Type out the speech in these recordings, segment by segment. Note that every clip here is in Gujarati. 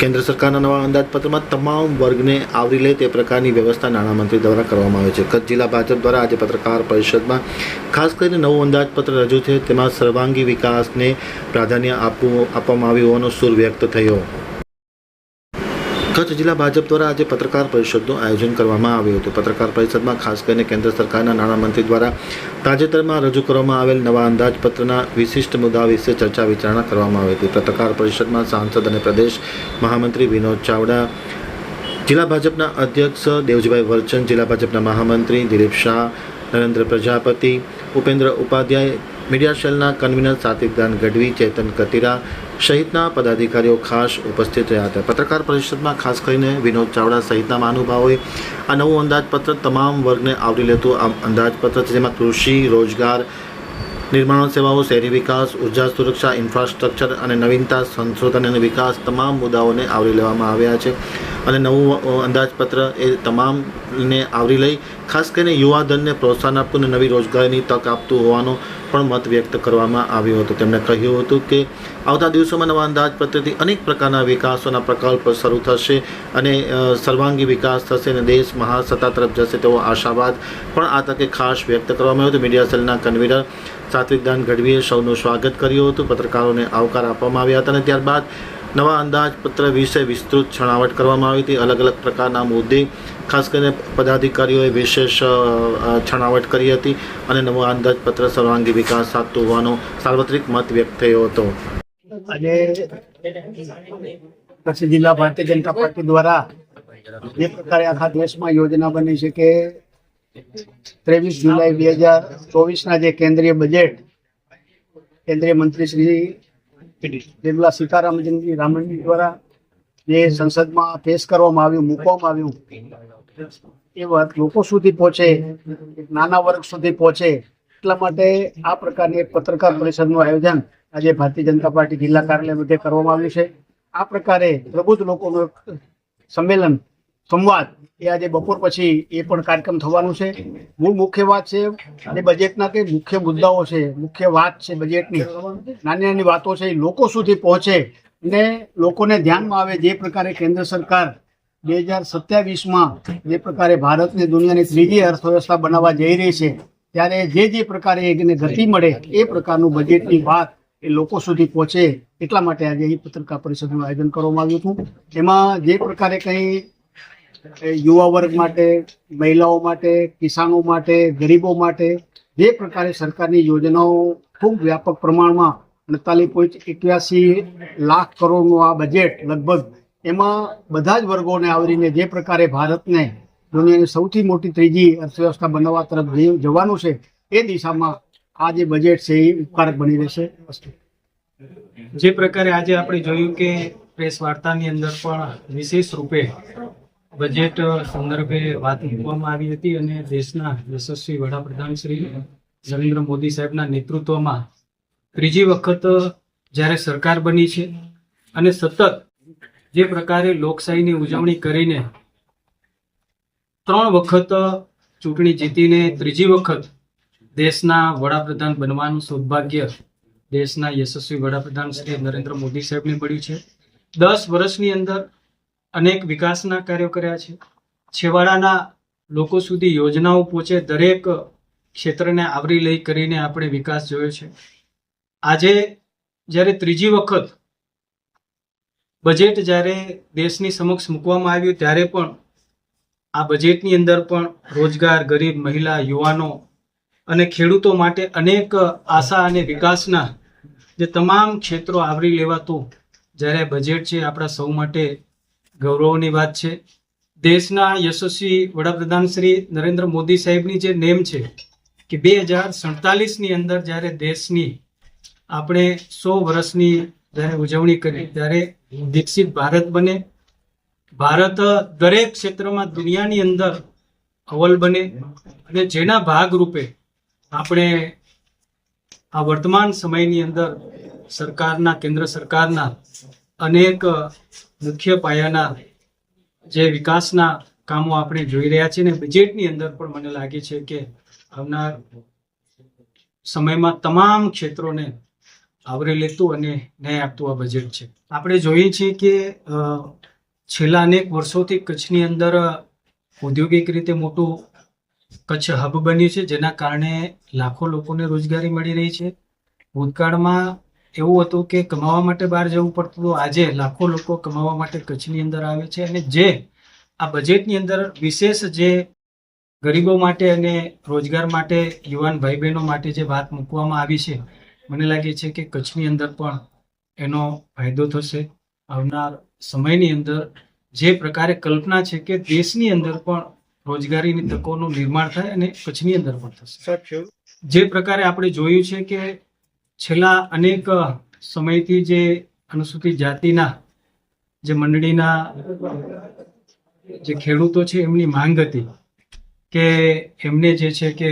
કેન્દ્ર સરકારના નવા અંદાજપત્રમાં તમામ વર્ગને આવરી લે તે પ્રકારની વ્યવસ્થા નાણામંત્રી દ્વારા કરવામાં આવે છે. કચ્છ જિલ્લા ભાજપ દ્વારા આજે પત્રકાર પરિષદમાં ખાસ કરીને નવું અંદાજપત્ર રજૂ થયું. તેમાં સર્વાંગી વિકાસને પ્રાધાન્ય આપવું, આપવામાં આવ્યું હોવાનો સૂર વ્યક્ત થયો. કચ્છ જિલ્લા ભાજપ દ્વારા આજે પત્રકાર પરિષદનું આયોજન કરવામાં આવ્યું હતું. પત્રકાર પરિષદમાં ખાસ કરીને કેન્દ્ર સરકારના નાણામંત્રી દ્વારા તાજેતરમાં રજૂ કરવામાં આવેલ નવા અંદાજપત્રના વિશિષ્ટ મુદ્દા વિશે ચર્ચા વિચારણા કરવામાં આવી હતી. પત્રકાર પરિષદમાં સાંસદ અને પ્રદેશ મહામંત્રી વિનોદ ચાવડા, જિલ્લા ભાજપના અધ્યક્ષ દેવજીભાઈ વરચંદ, જિલ્લા ભાજપના મહામંત્રી દિલીપ શાહ, નરેન્દ્ર પ્રજાપતિ, ઉપેન્દ્ર ઉપાધ્યાય મીડિયા સેલના કન્વીનર સાતિકદાન ગઢવી, ચેતન કતિરા સહિતના પદાધિકારીઓ ખાસ ઉપસ્થિત રહ્યા હતા. પત્રકાર પરિષદમાં ખાસ કરીને વિનોદ ચાવડા સહિતના મહાનુભાવોએ આ નવું અંદાજપત્ર તમામ વર્ગને આવરી લેતું આ અંદાજપત્ર છે, જેમાં કૃષિ, રોજગાર, નિર્માણ સેવાઓ, શહેરી વિકાસ, ઊર્જા સુરક્ષા, ઇન્ફ્રાસ્ટ્રક્ચર અને નવીનતા સંશોધન અને વિકાસ તમામ મુદ્દાઓને આવરી લેવામાં આવ્યા છે. અને નવું અંદાજપત્ર એ તમામને આવરી લઈ ખાસ કરીને યુવાધનને પ્રોત્સાહન આપતું અને નવી રોજગારીની તક આપતું હોવાનો પણ મત વ્યક્ત કરવામાં આવ્યો હતો. તેમણે કહ્યું હતું કે આવતા દિવસોમાં નવા અંદાજપત્રથી અનેક પ્રકારના વિકાસોના પ્રકલ્પ શરૂ થશે અને સર્વાંગી વિકાસ થશે અને દેશ મહાસત્તા તરફ જશે તેવો આશાવાદ પણ આ તકે ખાસ વ્યક્ત કરવામાં આવ્યો હતો. મીડિયા સેલના કન્વીનર સાત્વિકદાન ગઢવીએ સૌનું સ્વાગત કર્યું હતું. પત્રકારોને આવકાર આપવામાં આવ્યા હતા અને ત્યારબાદ નવા અંદાજપત્ર વિશે વિસ્તૃત છણાવટ કરવામાં આવી હતી. અલગ અલગ પ્રકારના મુદ્દે ખાસ કરીને પદાધિકારીઓએ વિશેષ છણાવટ કરી હતી અને નવું અંદાજપત્ર સર્વાંગી વિકાસ સાધતું હોવાનો સાર્વત્રિક મત વ્યક્ત થયો હતો. કચ્છ જિલ્લા ભારતીય જનતા પાર્ટી દ્વારા જે પ્રકારે આખા દેશમાં યોજના બની છે કે ત્રેવીસ જુલાઈ બે હજાર ચોવીસના જે કેન્દ્રીય બજેટ કેન્દ્રીય મંત્રી શ્રી નિર્મલા સીતારામનજી રામનજી દ્વારા જે સંસદમાં પેશ કરવામાં આવ્યું, મૂકવામાં આવ્યું, એ વાત લોકો સુધી પહોંચે નાના વર્ગ સુધી પહોંચે, એટલા માટે આ પ્રકારની એક પત્રકાર પરિષદનું આયોજન આજે ભારતીય જનતા પાર્ટી જિલ્લા કાર્યાલય મધ્યે કરવામાં આવ્યું છે. આ પ્રકારે પ્રબુદ્ધ લોકોનું સંમેલન સંવાદ. એ આજે બપોર પછી એ પણ કાર્યક્રમ થવાનું છે. મૂળ મુખ્ય વાત છે અને બજેટના કે મુખ્ય મુદ્દાઓ છે, મુખ્ય વાત છે બજેટની નાની નાની વાતો છે, એ લોકો સુધી પહોંચે અને લોકોને ધ્યાનમાં આવે જે પ્રકારે કેન્દ્ર સરકાર બે હજાર સત્યાવીસમાં જે પ્રકારે ભારતને દુનિયાની ત્રીજી અર્થવ્યવસ્થા બનાવવા જઈ રહી છે, ત્યારે જે જે પ્રકારે એને ગતિ મળે એ પ્રકારનું બજેટની વાત એ લોકો સુધી પહોંચે. એટલા માટે આજે અહીં પત્રકાર પરિષદનું આયોજન કરવામાં આવ્યું હતું. એમાં જે પ્રકારે કંઈ યુવા વર્ગ માટે, મહિલાઓ માટે, કિસાનો માટે, ગરીબો માટે જે પ્રકારે સરકારની યોજનાઓ ખૂબ વ્યાપક પ્રમાણમાં અડતાલીસ પોઈન્ટ એક્યાસી લાખ કરોડનું આ બજેટ લગભગ એમાં બધા જ વર્ગોને આવરીને જે પ્રકારે ભારતને દુનિયાની સૌથી મોટી ત્રીજી અર્થવ્યવસ્થા બનાવવા તરફ જવાનું છે, એ દિશામાં આ જે બજેટ છે એ ઉપકારક બની રહેશે. જે પ્રકારે આજે આપણે જોયું કે પ્રેસ વાર્તાની અંદર પણ વિશેષ રૂપે બજેટ સંદર્ભે વાત મૂકવામાં આવી હતી અને દેશના યશસ્વી વડાપ્રધાન શ્રી નરેન્દ્ર મોદી સાહેબના નેતૃત્વમાં ત્રીજી વખત જ્યારે સરકાર બની છે અને સતત જે પ્રકારે લોકશાહીની ઉજવણી કરીને ત્રણ વખત ચૂંટણી જીતીને ત્રીજી વખત દેશના વડાપ્રધાન બનવાનું સૌભાગ્ય દેશના યશસ્વી વડાપ્રધાન શ્રી નરેન્દ્ર મોદી સાહેબને મળ્યું છે. દસ વર્ષની અંદર અનેક વિકાસના કાર્યો કર્યા છે. છેવાડાના લોકો સુધી યોજનાઓ પહોંચે દરેક ક્ષેત્રને આવરી લઈ કરીને આપણે વિકાસ જોયો છે. આજે જ્યારે ત્રીજી વખત બજેટ જ્યારે દેશની સમક્ષ મૂકવામાં આવ્યું ત્યારે પણ આ બજેટની અંદર પણ રોજગાર, ગરીબ, મહિલા, યુવાનો અને ખેડૂતો માટે અનેક આશા અને વિકાસના જે તમામ ક્ષેત્રો આવરી લેવાતું જ્યારે બજેટ છે આપણા સૌ માટે ગૌરવની વાત છે. દેશના યશસ્વી વડાપ્રધાન શ્રી નરેન્દ્ર મોદી સાહેબની જે નેમ છે કે બે હજાર સડતાલીસની અંદર જ્યારે દેશની આપણે સો વર્ષની જ્યારે ઉજવણી કરી ત્યારે વિકસિત ભારત બને. ભારત દરેક ક્ષેત્રમાં દુનિયાની અંદર અવ્વલ બને અને જેના ભાગરૂપે આપણે આ વર્તમાન સમયની અંદર સરકારના, કેન્દ્ર સરકારના અનેક મુખ્ય પાયાના જે વિકાસના કામો આપણે જોઈ રહ્યા છીએ ને બજેટની અંદર પણ મને લાગે છે કે આવનાર સમયમાં તમામ ક્ષેત્રોને આવરી લેતું અને ન્યાય આપતું આ બજેટ છે. આપણે જોઈએ છીએ કે છેલ્લા અનેક વર્ષોથી કચ્છની અંદર ઔદ્યોગિક રીતે મોટું કચ્છ હબ બન્યું છે, જેના કારણે લાખો લોકોને રોજગારી મળી રહી છે. ભૂતકાળમાં એવું હતું કે કમાવા માટે બહાર જવું પડતું હતું. આજે લાખો લોકો કમાવા માટે કચ્છની અંદર આવે છે અને જે આ બજેટની અંદર વિશેષ જે ગરીબો માટે અને રોજગાર માટે યુવાન ભાઈ બહેનો માટે જે વાત મૂકવામાં આવી છે મને લાગે છે કે કચ્છની અંદર પણ એનો ફાયદો થશે. આવનાર સમયની અંદર જે પ્રકારે કલ્પના છે કે દેશની અંદર પણ રોજગારીની તકોનું નિર્માણ થાય અને કચ્છની અંદર પણ થશે. જે પ્રકારે આપણે જોયું છે કે છેલ્લા અનેક સમયથી જે અનુસૂચિત જાતિના જે મંડળીના જે ખેડૂતો છે, એમની માંગ હતી કે એમને જે છે કે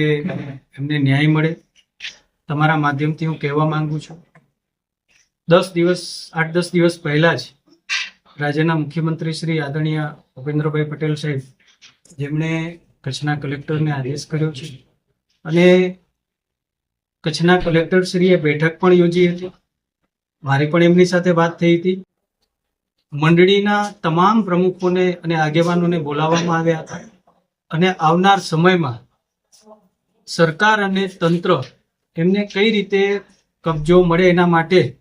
એમને ન્યાય મળે. તમારા માધ્યમથી હું કહેવા માંગુ છું. દસ દિવસ, આઠ દસ દિવસ પહેલા જ રાજ્યના મુખ્યમંત્રી શ્રી આદરણીય ભૂપેન્દ્રભાઈ પટેલ સાહેબ જેમણે કચ્છના કલેક્ટરને આદેશ કર્યો છે. અને કચ્છના કલેક્ટરશ્રીએ બેઠક પણ યોજી હતી. મારી પણ એમની સાથે વાત થઈ હતી. મંડળીના તમામ પ્રમુખોને અને આગેવાનોને બોલાવવામાં આવ્યા હતા. અને આવનાર સમયમાં સરકાર અને તંત્ર એમને કઈ રીતે કબજો મળે એના માટે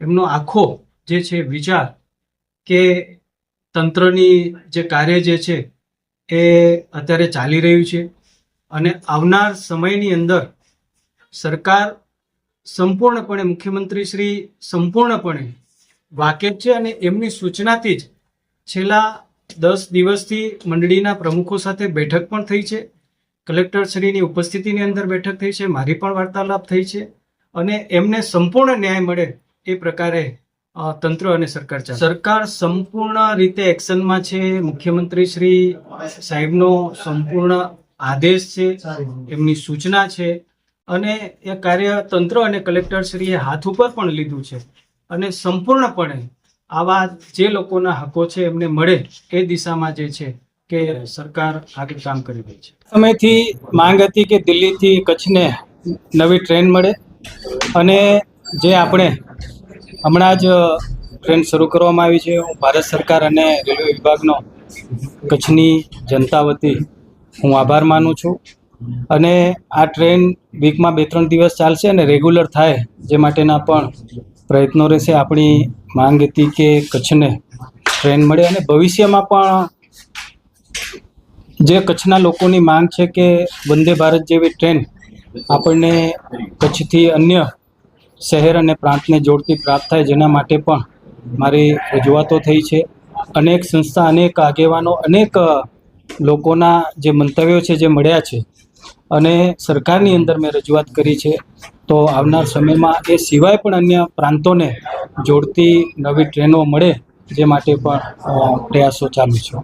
એમનો આખો જે છે વિચાર કે તંત્રની જે કાર્ય જે છે એ અત્યારે ચાલી રહ્યું છે. અને આવનાર સમયની અંદર સરકાર સંપૂર્ણપણે, મુખ્યમંત્રી શ્રી સંપૂર્ણપણે વાકેફ છે અને એમની સૂચનાથી જ છેલ્લા દસ દિવસથી મંડળીના પ્રમુખો સાથે બેઠક પણ થઈ છે. કલેક્ટર શ્રીની ઉપસ્થિતિની અંદર બેઠક થઈ છે. મારી પણ વાર્તાલાપ થઈ છે અને એમને સંપૂર્ણ ન્યાય મળે એ પ્રકારે તંત્ર અને સરકાર ચાલે. સરકાર સંપૂર્ણ રીતે એક્શનમાં છે. મુખ્યમંત્રી શ્રી સાહેબનો સંપૂર્ણ આદેશ છે. એમની સૂચના છે. અને એ કાર્ય તંત્ર અને કલેક્ટર શ્રીએ હાથ ઉપર પણ લીધું છે. અને સંપૂર્ણપણે આવા જે લોકોના હકો છે એમને મળે એ દિશામાં જે છે કે સરકાર આગળ કામ કરી રહી છે. સમયથી માંગ હતી કે દિલ્હીથી કચ્છને નવી ટ્રેન મળે અને જે આપણે હમણાં જ ટ્રેન શરૂ કરવામાં આવી છે, હું ભારત સરકાર અને રેલવે વિભાગનો કચ્છની જનતા વતી હું આભાર માનું છું. અને આ ટ્રેન વીકમાં બે ત્રણ દિવસ ચાલશે અને રેગ્યુલર થાય જે માટેના પણ પ્રયત્નો રહેશે. આપણી માંગ હતી કે કચ્છને ટ્રેન મળે અને ભવિષ્યમાં પણ જે કચ્છના લોકોની માંગ છે કે વંદે ભારત જેવી ટ્રેન આપણને કચ્છથી અન્ય શહેર અને પ્રાંતને જોડતી પ્રાપ્ત થાય જેના માટે પણ મારી રજૂઆતો થઈ છે. અનેક સંસ્થા, અનેક આગેવાનો, અનેક લોકોના જે મંતવ્યો છે, જે મળ્યા છે અને સરકારની અંદર મેં રજૂઆત કરી છે, તો આવનાર સમયમાં એ સિવાય પણ અન્ય પ્રાંતોને જોડતી નવી ટ્રેનો મળે, જે માટે પણ પ્રયાસો ચાલુ છે.